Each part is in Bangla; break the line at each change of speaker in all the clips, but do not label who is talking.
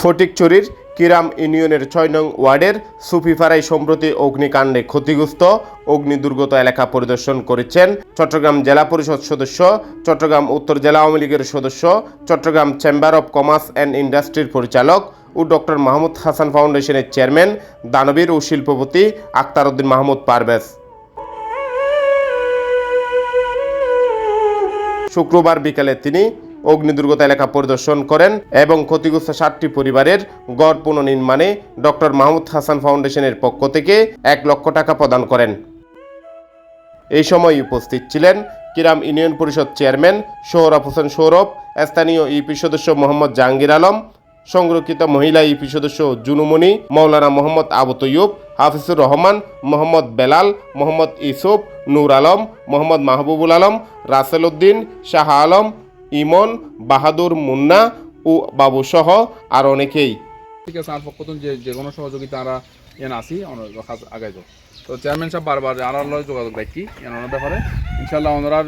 ফটিকচুরির কিরাম ইউনিয়নের ছয় নং ওয়ার্ডের সুফিফারাই সম্প্রতি অগ্নিকাণ্ডে ক্ষতিগ্রস্ত। অগ্নি দুর্গত এলাকা পরিদর্শন করেছেন চট্টগ্রাম জেলা পরিষদ সদস্য, চট্টগ্রাম উত্তর জেলা আওয়ামী লীগের সদস্য, Chittagong chamber of commerce and ইন্ডাস্ট্রির পরিচালক ও ডক্টর মাহমুদ হাসান ফাউন্ডেশনের চেয়ারম্যান, দানবীর ও শিল্পপতি আক্তার উদ্দিন মাহমুদ পারভেজ। শুক্রবার বিকালে তিনি অগ্নিদুর্গত এলাকা পরিদর্শন করেন এবং ক্ষতিগ্রস্ত সাতটি পরিবারের গড় পুনর্নির্মাণে ডক্টর মাহমুদ হাসান ফাউন্ডেশনের পক্ষ থেকে এক লক্ষ টাকা প্রদান করেন। এই সময় উপস্থিত ছিলেন কিরাম ইউনিয়ন পরিষদ চেয়ারম্যান সোহরাব হোসেন সৌরভ স্থানীয় ইপি সদস্য মোহাম্মদ জাহাঙ্গীর আলম, সংরক্ষিত মহিলা ইপি সদস্য জুনুমণি, মৌলানা মোহাম্মদ আবু তৈয়ুব, হাফিজুর রহমান, মোহাম্মদ বেলাল, মোহাম্মদ ইসুফ নূর আলম, মোহাম্মদ মাহবুবুল আলম, রাসেল উদ্দিন, শাহ আলম ইমন, বাহাদুর মুন্না ও বাবুসহ আর অনেকেই।
ঠিক আছে, আর পক্ষ যে যে কোনো সহযোগিতা আমরা এন আসি আগাই যাও তো চেয়ারম্যান সাহেব বারবার আর লয় যোগাযোগ দেখি এনার ব্যাপারে? ইনশাল্লাহ ওনারা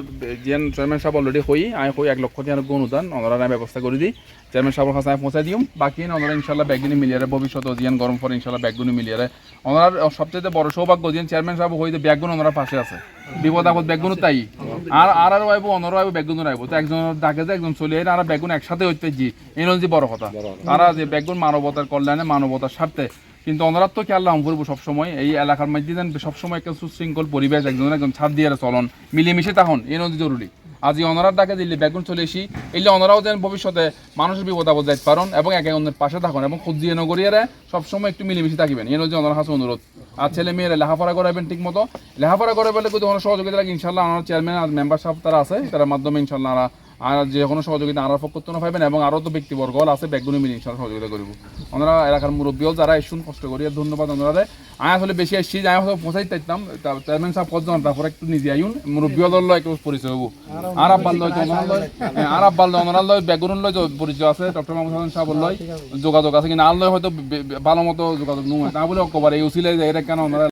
যেন চেয়ারম্যান সাহেব অলরেডি হই, আমি হই এক লক্ষ টাকা অনুদান ওনারা আমি ব্যবস্থা করে দিই। চেয়ারম্যান সাহেবের কাছে আমি পৌঁছাই দিম। বাকি ওনারা ইনশাল্লাহ ব্যাগগুনি মিলিয়ে ভবিষ্যতে জিয়ান গরম পরে ইনশাল্লাহ ব্যাগগুনি মিলিয়ে ওনার সবচেয়ে বড় সৌভাগ্য যেন চেয়ারম্যান সাহেব হই ব্যাগগুলো ওনারা পাশে আছে। বিপদ আপদ ব্যাগগুলো তাই। আর আর আর আইব অনর আইব ব্যাগগুলো আইব। তো একজন ডাকে যে একজন চলে আর ব্যাগগুলো একসাথে হইতে জি এই যে বড় কথা। তারা যে ব্যাগগুলো মানবতার কল্যাণে মানবতার স্বার্থে। কিন্তু অনরাত তো খেয়াল রাখুন করব সবসময়। এই এলাকার মধ্যে যেন সবসময় একটা সুশৃঙ্খল পরিবেশ একজন একজন ছাদ দিয়ে চলন। মিলেমিশে তখন এই নদী জরুরি। আজ এই অনরার ডাকে দিল্লি ব্যাগুন চলে এসি এলে অনরাও যেন ভবিষ্যতে মানুষের বিপদ আপদ যাইতে পারেন এবং একে অন্যের পাশে থাকুন এবং খুঁজিয়ে নগরিয়ারে সবসময় একটু মিলেমিশে থাকিবেন। এই নদী অনরার কাছে অনুরোধ। আর ছেলে মেয়েরা লেখাপড়া করাবেন ঠিক মতো লেখাপড়া করে বলে যদি কোনো সহযোগিতা লাগে, ইনশাল্লাহ আমার চেয়ারম্যান আর মেম্বার সাহেব তারা আছে, তার মাধ্যমে ইনশাল্লাহ আর যে কোনো সহযোগিতা আর পক্ষ থেকে পাইবেন এবং আরও তো ব্যক্তিবর্গ আছে ব্যাগগুলো মিলে ইনশাল্লাহ সহযোগিতা করব। ওনারা এলাকার মুরব্বীও যারা এসুন কষ্ট করি ধন্যবাদ ওনারা আমি আসলে বেশি আসছি আমি হয়তো পৌঁছাই চাইতাম চেয়ারম্যান সাহেব কতজন তারপরে একটু নিজে আইন মুরব্বীও দল লয় একটু পরিচয় হব। আর আব্বাল লয় তো লয়। হ্যাঁ, আর আব্বাল লয় ওনার লয় ব্যাগুন লয় যে পরিচয় আছে ডক্টর মাহমুদ হাসান সাহেব লয়। যোগাযোগ আছে কিন্তু আর লয় হয়তো ভালো মতো যোগাযোগ নয়। তা বলে অকবার এই উচিলে এটা কেন ওনারা